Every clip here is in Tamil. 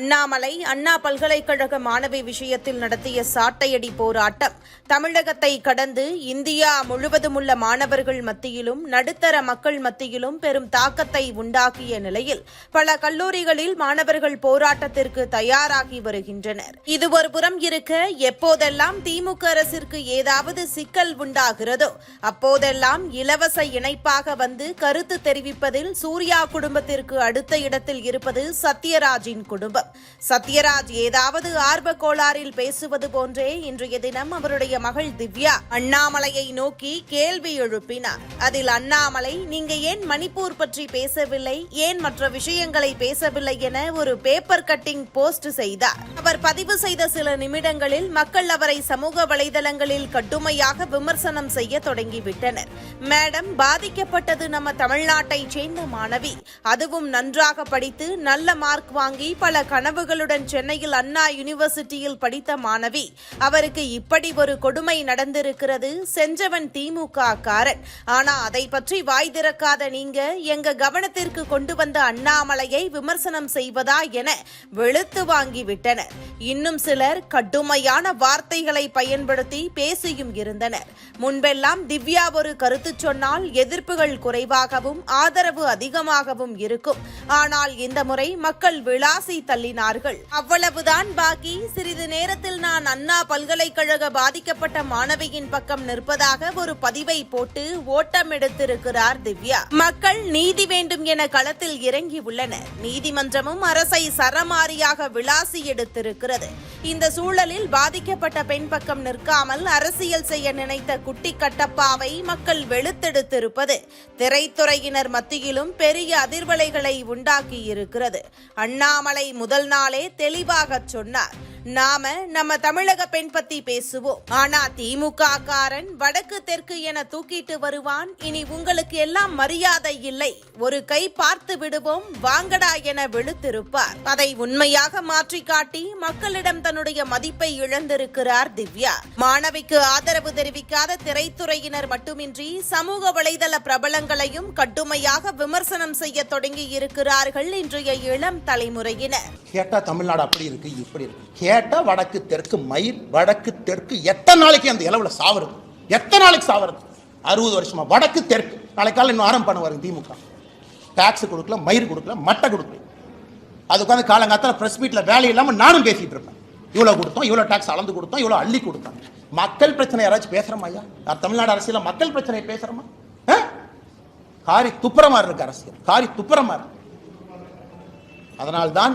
அண்ணாமலை அண்ணா பல்கலைக்கழக மாணவி விஷயத்தில் நடத்திய சாட்டையடி போராட்டம். தமிழகத்தை கடந்து இந்தியா முழுவதும் உள்ள மாணவர்கள் மத்தியிலும் நடுத்தர மக்கள் மத்தியிலும் பெரும் தாக்கத்தை உண்டாக்கிய நிலையில் பல கல்லூரிகளில் மாணவர்கள் போராட்டத்திற்கு தயாராகி வருகின்றனர். இது ஒரு புறம் இருக்க எப்போதெல்லாம் திமுக அரசிற்கு ஏதாவது சிக்கல் உண்டாகிறதோ அப்போதெல்லாம் இலவச இணைப்பாக வந்து கருத்து தெரிவிப்பதில் சூர்யா குடும்பத்திற்கு அடுத்த இடத்தில் இருப்பது சத்யராஜின் குடும்பம். சத்யராஜ் ஏதாவது ஆர்வ கோளாறில் பேசுவது போன்றே இன்றைய தினம் அவருடைய மகள் திவ்யா அண்ணாமலையை நோக்கி கேள்வி எழுப்பினார். அதில் அண்ணாமலை நீங்க ஏன் மணிப்பூர் பற்றி பேசவில்லை? ஏன் மற்ற விஷயங்களை பேசவில்லை என ஒரு பேப்பர் கட்டிங் போஸ்ட் செய்தார். அவர் பதிவு செய்த சில நிமிடங்களில் மக்கள் அவரை சமூக வலைதளங்களில் கடுமையாக விமர்சனம் செய்ய தொடங்கிவிட்டனர். மேடம் பாதிக்கப்பட்டது நம்ம தமிழ்நாட்டைச் சேர்ந்த மாணவி. அதுவும் நன்றாக படித்து நல்ல மார்க் வாங்கி பல கனவுகளுடன் சென்னையில் அண்ணா யூனிவர்சிட்டியில் படித்த மாணவி அவருக்கு இப்படி ஒரு கொடுமை நடந்திருக்கிறது. செஞ்சவன் திமுக காரன் ஆனா அதை பற்றி வாய் திறக்காத நீங்க எங்க கவனத்திற்கு கொண்டு வந்த அண்ணாமலையை விமர்சனம் செய்வதா என வெளுத்து வாங்கிவிட்டனர் இன்னும் சிலர் கடுமையான வார்த்தைகளை பயன்படுத்தி பேசியும் இருந்தனர். முன்பெல்லாம் திவ்யா ஒரு கருத்து சொன்னால் எதிர்ப்புகள் குறைவாகவும் ஆதரவு அதிகமாகவும் இருக்கும். ஆனால் இந்த முறை மக்கள் விளாசி தள்ளினார்கள். அவ்வளவுதான் பாக்கி. சிறிது நேரத்தில் நான் அண்ணா பல்கலைக்கழக பாதிக்கப்பட்ட மாணவியின் பக்கம் நிற்பதாக ஒரு பதிவை போட்டு ஓட்டம் எடுத்திருக்கிறார் திவ்யா. மக்கள் நீதி வேண்டும் என களத்தில் இறங்கி உள்ளனர். நீதிமன்றமும் அரசை சரமாரியாக விளாசி எடுத்திருக்கிறது. இந்த சூழலில் பாதிக்கப்பட்ட பெண் பக்கம் நிற்காமல் அரசியல் செய்ய நினைத்த குட்டி கட்டப்பாவை மக்கள் வெளுத்தெடுத்திருப்பது திரைத்துறையினர் மத்தியிலும் பெரிய அதிர்வலைகளை உண்டாக்கியிருக்கிறது. அண்ணாமலை முதல் நாளே தெளிவாகச் சொன்னார். நாம நம்ம தமிழக பெண் பத்தி பேசுவோம். ஆனா திமுக காரன் வடக்கு தெற்கு என தூக்கிட்டு வருவான். இனி உங்களுக்கு எல்லாம் மரியாதை இல்லை. ஒரு கை பார்த்து விடுவோம் வாங்கடா என விழுத்திருப்பார் அதை உண்மையாக மாற்றி காட்டி மக்களிடம் தன்னுடைய மதிப்பை இழந்திருக்கிறார் திவ்யா. மாணவிக்கு ஆதரவு தெரிவிக்காத திரைத்துறையினர் மட்டுமின்றி சமூக வலைதள பிரபலங்களையும் கடுமையாக விமர்சனம் செய்ய தொடங்கி இருக்கிறார்கள் இன்றைய இளம் தலைமுறையினர். கேட்டா தமிழ்நாடு அப்படி இருக்கு இப்படி இருக்கு. கேட்டா வடக்கு தெற்கு மயில் வடக்கு தெற்கு. எத்தனை நாளைக்கு அந்த இளவுல சாவறது? எத்தனை நாளைக்கு சாவறது? அறுபது வருஷமா. வடக்கு தெற்கு. நாளைக்கு இன்னும் ஆரம்பம் பண்ண திமுக. டாக்ஸ் கொடுக்கல மயிர் கொடுக்கல மட்டை கொடுக்கல. அது உட்காந்து காலங்காத்தால ப்ரெஸ் மீட்ல வேலை இல்லாம நானும் பேசிட்டு இருப்பேன். இவ்வளோ கொடுத்தோம் இவ்வளோ டாக்ஸ் அளந்து கொடுத்தோம் இவ்வளவு அள்ளி கொடுத்தோம். மக்கள் பிரச்சனை யாராச்சும் பேசுகிறோமா ஐயா? தமிழ்நாடு அரசியல மக்கள் பிரச்சனையை பேசுறோமா? காரி துப்புரமாக இருக்கு அரசியல். காரி துப்புரமாக இருக்கு. அதனால்தான்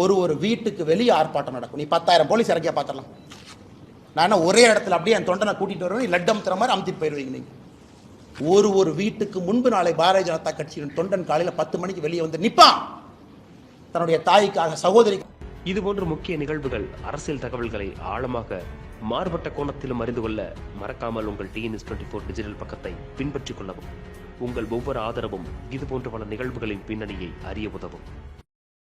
ஒரு ஒரு வீட்டுக்கு வெளியே ஆர்ப்பாட்டம் நடக்கும். நீ பத்தாயிரம் போலீஸ் இறக்கியா பார்த்துடலாம் நான் என்ன ஒரே இடத்துல அப்படியே என் தொண்டனை கூட்டிட்டு வருவேன்? லட்டம் அமுத்துற மாதிரி அமுத்திட்டு போயிடுவீங்க நீங்கள் ஒரு ஒரு வீட்டுக்கு முன்பு நாளை பாரதிய ஜனதா கட்சியின் தொண்டன் காலையில் பத்து மணிக்கு வெளியே வந்து நிற்பான் தன்னுடைய தாய்க்காக சகோதரி இது போன்ற முக்கிய நிகழ்வுகள் அரசியல் தகவல்களை ஆழமாக மாறுபட்ட கோணத்திலும் அறிந்து கொள்ள மறக்காமல் உங்கள் டிஎன்எஸ் டுவெண்ட்டி ஃபோர் டிஜிட்டல் பக்கத்தை பின்பற்றிக் கொள்ளவும். உங்கள் ஒவ்வொரு ஆதரவும் இதுபோன்ற பல நிகழ்வுகளின் பின்னணியை அறிய உதவும்.